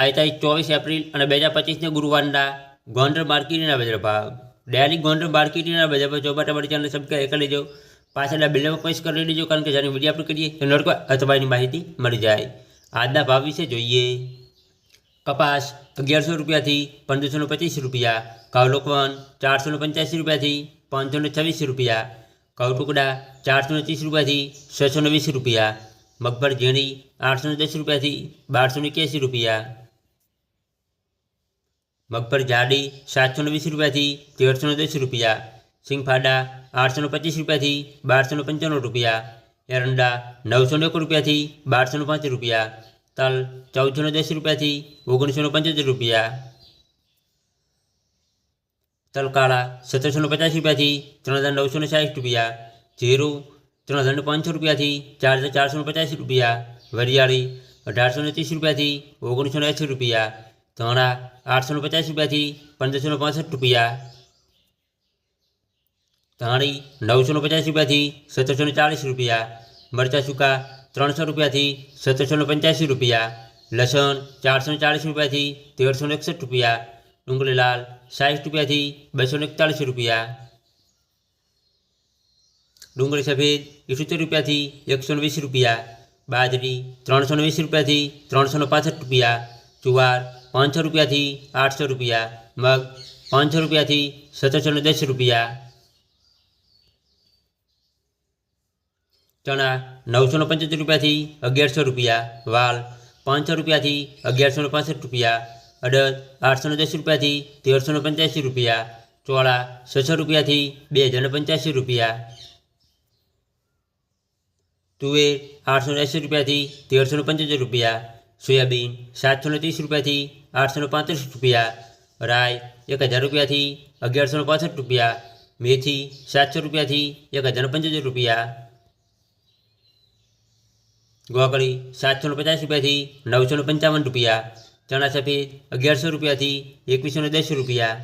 આજે તારીખ ચોવીસ એપ્રિલ અને બે હજાર પચીસને ગુરુવારના ગોંડલ માર્કેટના બજાર ભાવ. ડેલી ગોંડલ માર્કેટના બજાર ભાવ. જોવા માટે અમારી ચેનલ સબસ્ક્રાઈબ કરી લેજો. પાછળના બિલમાં પ્રેસ કરી લેજો, કારણ કે જ્યારે વીડિયો આપણે કરીએ, તો નડકો અથવાની માહિતી મળી જાય. આજના ભાવ વિશે જોઈએ. કપાસ અગિયારસો રૂપિયાથી પંદરસો પચીસ રૂપિયા ઘઉં લોકવન ચારસો પંચ્યાસી રૂપિયાથી પાંચસો છવ્વીસ રૂપિયા ઘઉં ટુકડા ચારસો ત્રીસ રૂપિયાથી છસો વીસ રૂપિયા, મગફળ ઝીણી આઠસો દસ રૂપિયાથી બારસો એક્યાસી રૂપિયા મગફળી જાડી સાતસો વીસ રૂપિયાથી તેરસો દસ રૂપિયા સિંગફાડા આઠસો પચીસ રૂપિયાથી બારસો પંચાણું રૂપિયા એરંડા નવસો એક રૂપિયાથી બારસો પાંચ રૂપિયા તલ ચૌદસો દસ રૂપિયાથી ઓગણીસો પંચોતેર રૂપિયા તલ કાળા સત્તરસો પચાસ રૂપિયાથી ત્રણ હજાર નવસો સાઠ રૂપિયા જીરું ત્રણ હજાર પાંચસો રૂપિયાથી ચાર હજાર ચારસો પચાસ રૂપિયા વરિયાળી અઢારસો ત્રીસ રૂપિયાથી ઓગણીસો એંસી રૂપિયા ધાણા આઠસો પચાસ રૂપિયાથી પંદરસો પાસઠ રૂપિયા ધાણી નવસો પચાસ રૂપિયાથી સત્તરસો ચાલીસ રૂપિયા મરચાં સૂકા ત્રણસો રૂપિયાથી સત્તરસો પંચ્યાસી રૂપિયા લસણ ચારસો ચાલીસ રૂપિયાથી તેરસો એકસઠ રૂપિયા ડુંગળી લાલ સાઠ રૂપિયાથી બસો એકતાલીસ રૂપિયા ડુંગળી સફેદ ઇઠોતેર રૂપિયાથી એકસો વીસ રૂપિયા બાજરી ત્રણસો વીસ રૂપિયાથી ત્રણસો પાસઠ રૂપિયા જુવાર પાંચસો રૂપિયાથી આઠસો રૂપિયા, મગ પાંચસો રૂપિયાથી સત્તરસો દસ રૂપિયા, ચણા નવસો પંચોતેર રૂપિયાથી અગિયારસો રૂપિયા, વાલ પાંચસો રૂપિયાથી અગિયારસો પાસઠ રૂપિયા, અડદ આઠસો દસ રૂપિયાથી તેરસો પંચ્યાસી રૂપિયા, ચોળા છસો રૂપિયાથી બે હજાર પંચ્યાસી રૂપિયા, તુવેર આઠસો એંસી રૂપિયાથી તેરસો પંચોતેર રૂપિયા સોયાબીન સાતસો ત્રીસ રૂપિયાથી આઠસો પાંત્રીસ રૂપિયા રાય એક હજાર રૂપિયાથી અગિયારસો પાસઠ રૂપિયા મેથી સાતસો રૂપિયાથી એક હજાર પંચોતેર રૂપિયા ગોકળી સાતસો પચાસ રૂપિયાથી નવસો પંચાવન રૂપિયા ચણા સફેદ અગિયારસો રૂપિયાથી એકવીસો દસ રૂપિયા